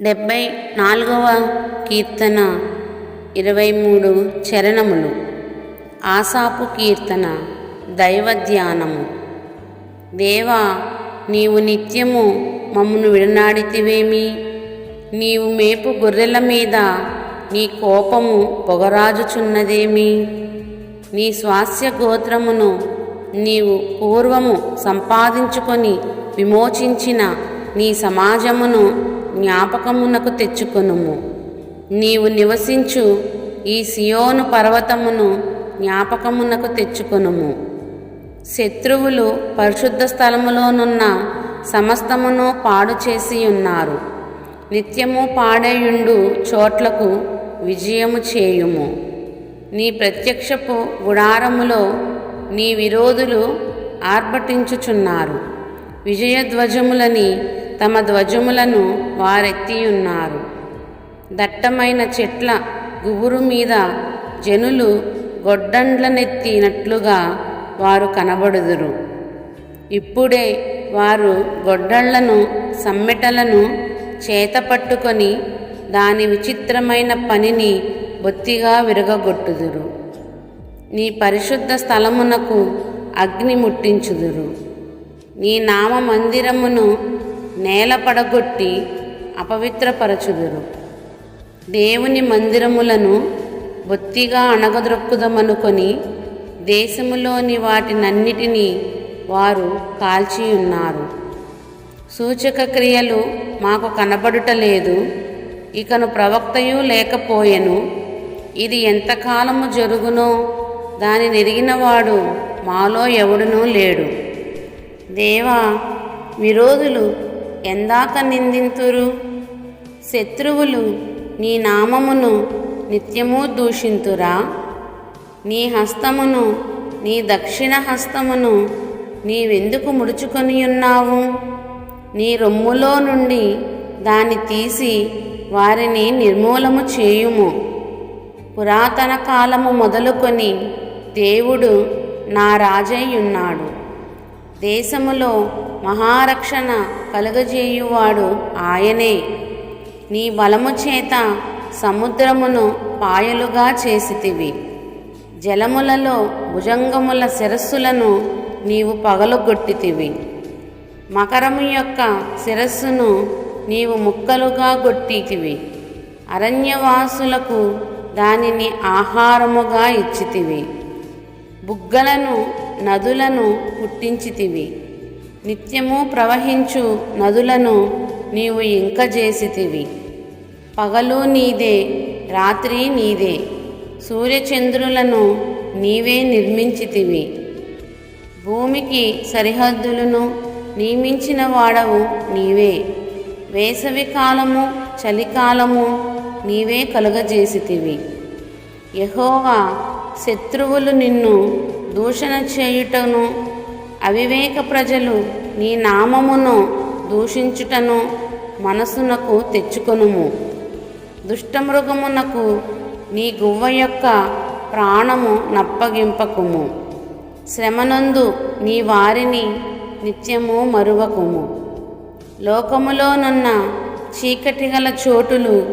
డెబ్భై నాలుగవ కీర్తన ఇరవై మూడు చరణములు. ఆసాపు కీర్తన దైవ ధ్యానము దేవా నీవు నిత్యము మమ్మను విడనాడితివేమి? నీవు మేపు గొర్రెల మీద నీ కోపము పొగరాజుచున్నదేమి? నీ స్వాస్య గోత్రమును నీవు పూర్వము సంపాదించుకొని విమోచించిన నీ సమాజమును జ్ఞాపకమునకు తెచ్చుకొనుము. నీవు నివసించు ఈ సియోను పర్వతమును జ్ఞాపకమునకు తెచ్చుకొనుము. శత్రువులు పరిశుద్ధ స్థలములోనున్న సమస్తమును పాడు చేసి ఉన్నారు నిత్యము పాడేయుండు చోట్లకు విజయము చేయుము. నీ ప్రత్యక్షపు గుడారములో నీ విరోధులు ఆర్భటించుచున్నారు. విజయధ్వజములని తమ ధ్వజములను వారెత్తియున్నారు. దట్టమైన చెట్ల గుబురు మీద జనులు గొడ్డండ్లనెత్తినట్లుగా వారు కనబడుదురు. ఇప్పుడే వారు గొడ్డళ్ళను సమ్మెటలను చేతపట్టుకొని దాని విచిత్రమైన పనిని బొత్తిగా విరగగొట్టుదురు. నీ పరిశుద్ధ స్థలమునకు అగ్ని ముట్టించుదురు. నీ నామ మందిరమును నేల పడగొట్టి అపవిత్రపరచుదురు. దేవుని మందిరములను బొత్తిగా అణగద్రొక్కుదమనుకొని దేశములోని వాటినన్నిటినీ వారు కాల్చియున్నారు. సూచక క్రియలు మాకు కనబడుటలేదు ఇకను ప్రవక్తయు లేకపోయెను. ఇది ఎంతకాలము జరుగునో దాని నెరిగినవాడు మాలో ఎవడునూ లేడు. దేవా విరోధులు ఎందాక నిందింతురు? శత్రువులు నీ నామమును నిత్యము దూషింతురా? నీ హస్తమును నీ దక్షిణ హస్తమును నీవెందుకు ముడుచుకొని ఉన్నావు నీ రొమ్ములో నుండి దాన్ని తీసి వారిని నిర్మూలము చేయుము. పురాతన కాలము మొదలుకొని దేవుడు నా రాజయ్యున్నాడు. దేశములో మహారక్షణ కలుగజేయువాడు ఆయనే. నీ బలము చేత సముద్రమును పాయలుగా చేసితివి. జలములలో భుజంగముల శిరస్సులను నీవు పగలగొట్టితివి. మకరము యొక్క శిరస్సును నీవు ముక్కలుగా గొట్టితివి. అరణ్యవాసులకు దానిని ఆహారముగా ఇచ్చితివి. బుగ్గలను నదులను పుట్టించితివి. నిత్యము ప్రవహించు నదులను నీవు ఇంక చేసితివి. పగలు నీదే రాత్రి నీదే సూర్యచంద్రులను నీవే నిర్మించితివి. భూమికి సరిహద్దులను నియమించిన వాడవు నీవే. వేసవి కాలము చలికాలము నీవే కలుగజేసితివి. యహోవా శత్రువులు నిన్ను దూషణ చేయుటను అవివేక ప్రజలు నీ నామమును దూషించుటను మనసునకు తెచ్చుకొనుము. దుష్టమృగమునకు నీ గువ్వ యొక్క ప్రాణము నప్పగింపకుము. శ్రమనందు నీ వారిని నిత్యము మరువకుము. లోకములోనున్న చీకటి గల చోటులు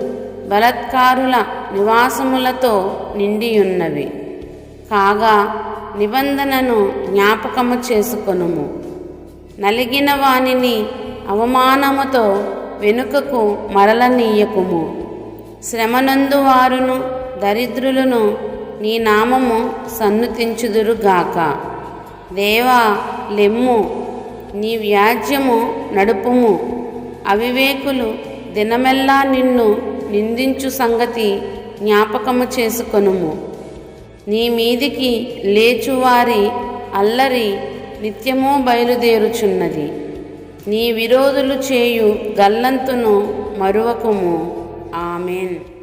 బలత్కారుల నివాసములతో నిండియున్నవి. కాగా నిబంధనను జ్ఞాపకము చేసుకొనుము. నలిగిన వానిని అవమానముతో వెనుకకు మరలనీయకుము. శ్రమనందు వారును దరిద్రులను నీ నామము సన్నుతించుదురుగాక. దేవా లెమ్ము నీ వ్యాజ్యము నడుపుము. అవివేకులు దినమెల్లా నిన్ను నిందించు సంగతి జ్ఞాపకము చేసుకొనుము. నీ మీదికి లేచువారి అల్లరి నిత్యమో బయలుదేరుచున్నది. నీ విరోధులు చేయు గల్లంతును మరువకుము. ఆమెన్.